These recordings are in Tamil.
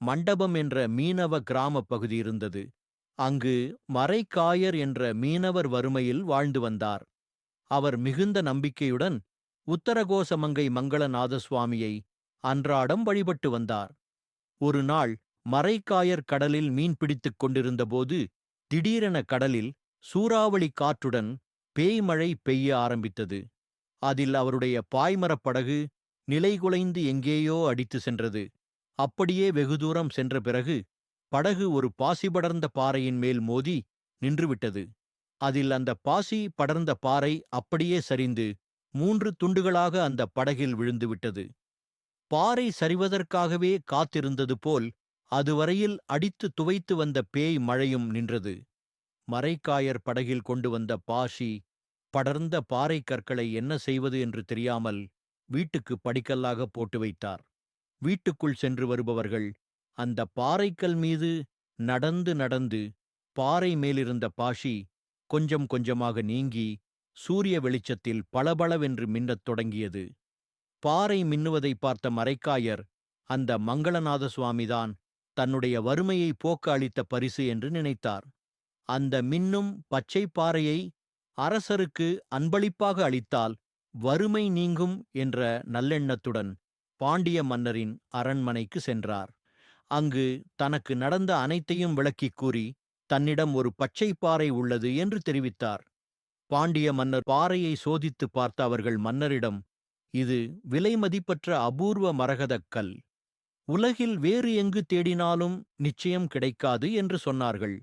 மண்டபம் என்ற மீனவ கிராமப் பகுதி இருந்தது. அங்கு மறைக்காயர் என்ற மீனவர் வறுமையில் வாழ்ந்து வந்தார். அவர் மிகுந்த நம்பிக்கையுடன் உத்தரகோசமங்கை மங்களநாத சுவாமியை அன்றாடம் வழிபட்டு வந்தார். ஒரு நாள் மறைக்காயர் கடலில் மீன் பிடித்துக் கொண்டிருந்தபோது திடீரென கடலில் சூறாவளி காற்றுடன் பேய்மழை பெய்ய ஆரம்பித்தது. அதில் அவருடைய பாய்மரப் படகு நிலைகுலைந்து எங்கேயோ அடித்து சென்றது. அப்படியே வெகு தூரம் சென்ற பிறகு படகு ஒரு பாசி படர்ந்த பாறையின் மேல் மோதி நின்றுவிட்டது. அதில் அந்த பாசி படர்ந்த பாறை அப்படியே சரிந்து மூன்று துண்டுகளாக அந்த படகில் விழுந்துவிட்டது. பாறை சரிவதற்காகவே காத்திருந்தது போல் அதுவரையில் அடித்து துவைத்து வந்த பேய் மழையும் நின்றது. மரைக்காயர் படகில் கொண்டு வந்த பாசி படர்ந்த பாறை கற்களை என்ன செய்வது என்று தெரியாமல் வீட்டுக்கு படிக்கல்லாக போட்டு வைத்தார். வீட்டுக்குள் சென்று வருபவர்கள் அந்த பாறைக்கல் மீது நடந்து நடந்து பாறை மேலிருந்த பாஷி கொஞ்சம் கொஞ்சமாக நீங்கி சூரிய வெளிச்சத்தில் பளபளவென்று மின்னத் தொடங்கியது. பாறை மின்னுவதை பார்த்த மரைக்காயர் அந்த மங்களநாத சுவாமிதான் தன்னுடைய வறுமையை போக்க அளித்த பரிசு என்று நினைத்தார். அந்த மின்னும் பச்சை பாறையை அரசருக்கு அன்பளிப்பாக அளித்தால் வறுமை நீங்கும் என்ற நல்லெண்ணத்துடன் பாண்டிய மன்னரின் அரண்மனைக்கு சென்றார். அங்கு தனக்கு நடந்த அனைத்தையும் விளக்கிக் கூறி தன்னிடம் ஒரு பச்சை பாறை உள்ளது என்று தெரிவித்தார். பாண்டிய மன்னர் பாறையை சோதித்து பார்த்த அவர்கள் மன்னரிடம் இது விலைமதிப்பற்ற அபூர்வ மரகதக் கல். உலகில் வேறு எங்கு தேடினாலும் நிச்சயம் கிடைக்காது என்று சொன்னார்கள்.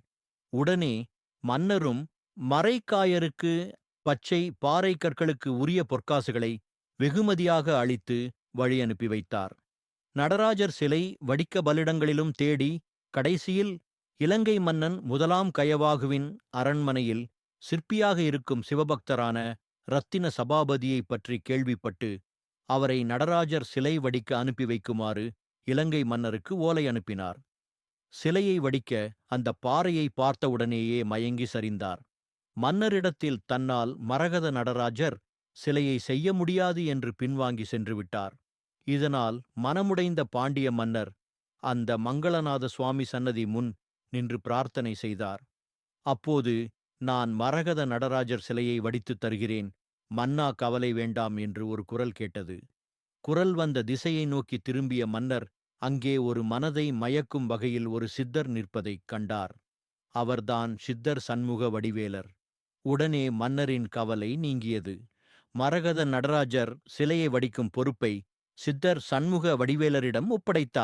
உடனே மன்னரும் மரைக்காயருக்கு பச்சை பாறை கற்களுக்கு உரிய பொற்காசுகளை வெகுமதியாக அளித்து வழி அனுப்பி வைத்தார். நடராஜர் சிலை வடிக்க பலிடங்களிலும் தேடி கடைசியில் இலங்கை மன்னன் முதலாம் கயவாகுவின் அரண்மனையில் சிற்பியாக இருக்கும் சிவபக்தரான ரத்தின சபாபதியைப் பற்றி கேள்விப்பட்டு அவரை நடராஜர் சிலை வடிக்க அனுப்பி வைக்குமாறு இலங்கை மன்னருக்கு ஓலை அனுப்பினார். சிலையை வடிக்க அந்த பாறையை பார்த்தவுடனேயே மயங்கி சரிந்தார். மன்னரிடத்தில் தன்னால் மரகத நடராஜர் சிலையை செய்ய முடியாது என்று பின்வாங்கி சென்று விட்டார். இதனால் மனமுடைந்த பாண்டிய மன்னர் அந்த மங்களநாத சுவாமி சன்னதி முன் நின்று பிரார்த்தனை செய்தார். அப்போது நான் மரகத நடராஜர் சிலையை வடித்துத் தருகிறேன் மன்னா கவலை வேண்டாம் என்று ஒரு குரல் கேட்டது. குரல் வந்த திசையை நோக்கி திரும்பிய மன்னர் அங்கே ஒரு மனதை மயக்கும் வகையில் ஒரு சித்தர் நிற்பதைக் கண்டார். அவர்தான் சித்தர் சண்முக வடிவேலர். உடனே மன்னரின் கவலை நீங்கியது. மரகத நடராஜர் சிலையை வடிக்கும் பொறுப்பை சித்தர் சண்முக வடிவேலரிடம் ஒப்படைத்தார்.